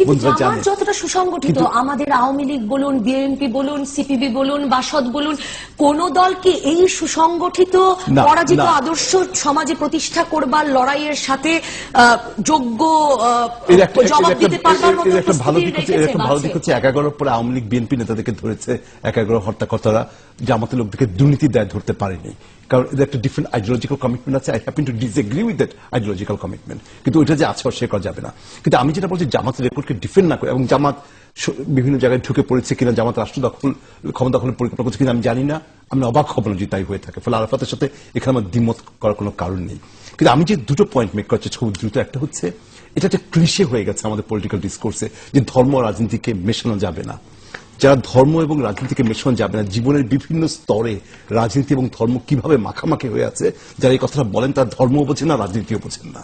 কিন্তু বন্ধুরা জামাত জানে। যতটা সুসংগঠিত আমাদের আওয়ামী লীগ বলুন বিএনপি বলুন সিপিবি বলুন বাসদ বলুন কোন দলকে এই সুসংগঠিত পরাজিত আদর্শ সমাজে প্রতিষ্ঠা করবার লড়াইয়ের সাথে যোগ্য আহ, এর একটা- জবাব দিতে পারবার মতো একটা ভালো দিক হচ্ছে একটা ভালো দিক হচ্ছে এক পরে আওয়ামী লীগ বিএনপি নেতাদেরকে ধরেছে এক হত্যাকর্তারা জামাতের লোকদেরকে দুর্নীতি দায় ধরতে পারেনি। কারণ এদের একটা ডিফারেন্ট আইডিওলজিক্যাল কমিটমেন্ট আছে I do disagree with that ideological commitment কিন্তু ওইটা যে আছে করা যাবে না। কিন্তু আমি যেটা বলছি জামাতের রেকর্ডকে ডিফেন্ড না করে, এবং জামাত বিভিন্ন জায়গায় ঢুকে পড়েছে কিনা, জামাত রাষ্ট্র দখল ক্ষমতা দখলের পরিকল্পনা করছে কিনা আমি জানি না। আমি অবাক হব না যদি তাই হয়ে থাকে। ফলে আরাফাতের সাথে এখানে আমার দ্বিমত করার কোনো কারণ নেই। কিন্তু আমি যে দুটো পয়েন্ট মেক করছি, খুব দ্রুত একটা হচ্ছে, এটা একটা ক্লিশে হয়ে গেছে আমাদের পলিটিক্যাল ডিসকোর্সে যে ধর্ম রাজনীতিকে মেশানো যাবে না। যারা ধর্ম এবং রাজনীতিকে মেশানো যাবে না, জীবনের বিভিন্ন স্তরে রাজনীতি এবং ধর্ম কীভাবে মাখামাখি হয়ে আছে, যারা এই কথাটা বলেন তারা ধর্মও বোঝেন না, রাজনীতিও বোঝেন না।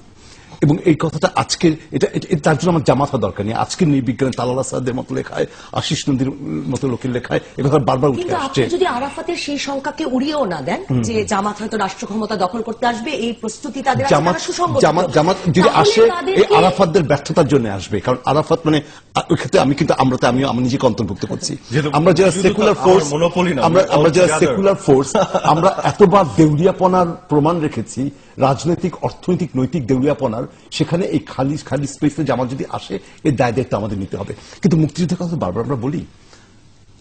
এবং এই কথাটা আজকের এটা তার জন্য আমার জামাত হওয়া দরকার নেই। আজকের নির্বিজ্ঞানে তালালা সাদের মতো লেখায় আশিস নদীর মতো লোকের লেখায় এ কথা বারবার উঠে আসছে। যদি আরাফাতের সেই সংখ্যাকে উড়িয়েও না দেন যে জামাত হয়তো রাষ্ট্র ক্ষমতা দখল করতে আসবে এই প্রস্তুতি তাদের জামাত জামাত জামাত যদি আসে এই আরাফাতদের ব্যর্থতার জন্য আসবে। কারণ আরাফাত মানে ওই ক্ষেত্রে আমি কিন্তু আমরা তো আমি আমি নিজেকে অন্তর্ভুক্ত করছি। আমরা যারা সেকুলার ফোর্স আমরা যারা সেকুলার ফোর্স আমরা এতবার দেউলিয়াপনার প্রমাণ রেখেছি রাজনৈতিক, অর্থনৈতিক, নৈতিক দেউলিয়াপনার সেখানে এই খালি খালি স্পেসে জামাত যদি আসে, এর দায় দায়িত্ব আমাদের নিতে হবে। কিন্তু মুক্তিযুদ্ধের কথা বারবার আমরা বলি,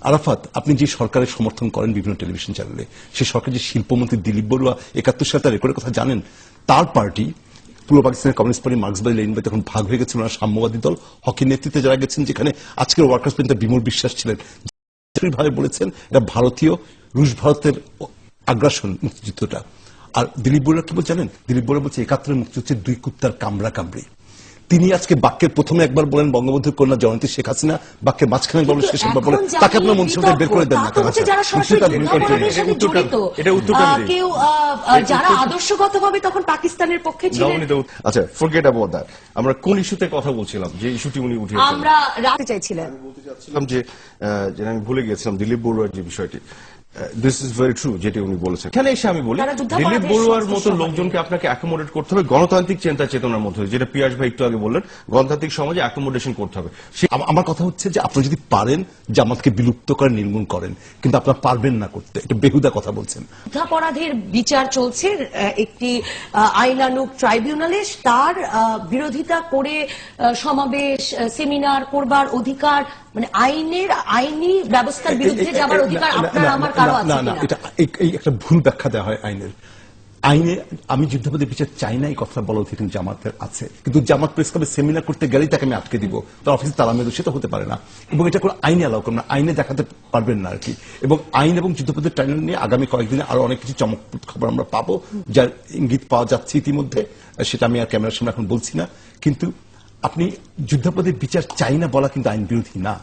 আরাফাত, আপনি যে সরকারের সমর্থন করেন বিভিন্ন টেলিভিশন চ্যানেলে সে সরকার যে শিল্পমন্ত্রী দিলীপ বড়ুয়া একাত্তর সালে তার রেকর্ডের কথা জানেন, তার পার্টি পূর্ব পাকিস্তানের কমিউনিস্ট পার্টি মার্ক্সবাদী লেনিনবাদী তখন ভাগ হয়ে গেছিল ওনারা সাম্যবাদী দল, হকির নেতৃত্বে যারা গেছেন, যেখানে আজকের ওয়ার্কার্স পার্টি বিমূল বিশ্বাস ছিলেন। ভাবে বলেছেন, এটা ভারতীয়, রুশ ভারতের আগ্রাসন মুক্তিযুদ্ধটা। আর দিলীপ বড়ুয়া কি বল জানেন? দিলীপ বড়ুয়া বলছে একাত্তরের মুক্তি হচ্ছে দুই কুত্তার কামড়া কামড়ি। তিনি আজকে বাক্যের প্রথমে একবার বলেন বঙ্গবন্ধুর কন্যা জয়ন্তী শেখ হাসিনা। বাক্যের মাঝখানে বলেন শেষ একবার বলেন তাকে আপনার জাতীয় মন্ত্রিসভা বের করে দেন না। কেউ যারা আদর্শগতভাবে তখন পাকিস্তানের পক্ষে ছিলেন। আচ্ছা ফরগেট অ্যাবাউট দ্যাট আমরা কোন ইস্যুতে কথা বলছিলাম? যে ইস্যুটি উনি উঠিয়েছেন। আমরা রাখতে চাচ্ছিলাম যে যেটা আমি ভুলে গেছিলাম দিলীপ বড়ুয়ার যে বিষয়টি। দিস ইজ ভেরি ট্রু যেটি উনি বলেছেন। এখানে এসে আমি বলি দিলীপ বড়ুয়ার মতো লোকজনকে আপনাকে অ্যাকোমোডেট করতে হবে গণতান্ত্রিক চিন্তা চেতনার মধ্যে যেটা পিয়াস ভাই একটু আগে বললেন গণতান্ত্রিক সমাজে অ্যাকোমোডেশন করতে হবে। আমার কথা হচ্ছে যে আপনি যদি পারেন জামাতকে বিলুপ্ত করে নির্মূল করেন কিন্তু আপনারা পারবেন না করতে। এটা বেহুদা কথা বলছেন। যুদ্ধাপরাধের বিচার চলছে আহ, একটি আহ, আইনানুগ ট্রাইব্যুনালে তার আহ, বিরোধিতা করে আহ, সমাবেশ সেমিনার করবার অধিকার মানে আইনের আইনি ব্যবস্থার বিরুদ্ধে যাবার অধিকার আপনার আমার কারও আছে না না এটা এই- একটা ভুল ব্যাখ্যা দেওয়া হয় আইনের। আইনে আমি যুদ্ধাপদের বিচার চাই না এই কথা বলা অধিকার জামাতের আছে। কিন্তু জামাত প্রেস ক্লাবে সেমিনার করতে গেলেই তাকে আমি আটকে দিব। তার অফিসে তালা মেরে সেটা হতে পারে না। এবং এটা কোনো আইনে অ্যালাউ করবে না। আইনে দেখাতে পারবেন না আর কি। এবং আইন এবং যুদ্ধপদের ট্রাইব্যুনাল নিয়ে আগামী কয়েকদিনে আরও অনেক কিছু চমকপ্রদ খবর আমরা পাবো। যার ইঙ্গিত পাওয়া যাচ্ছে ইতিমধ্যে সেটা আমি আর ক্যামেরার সামনে এখন বলছি না। কিন্তু আপনি যুদ্ধাপদের বিচার চাই না বলা কিন্তু আইন বিরোধী না।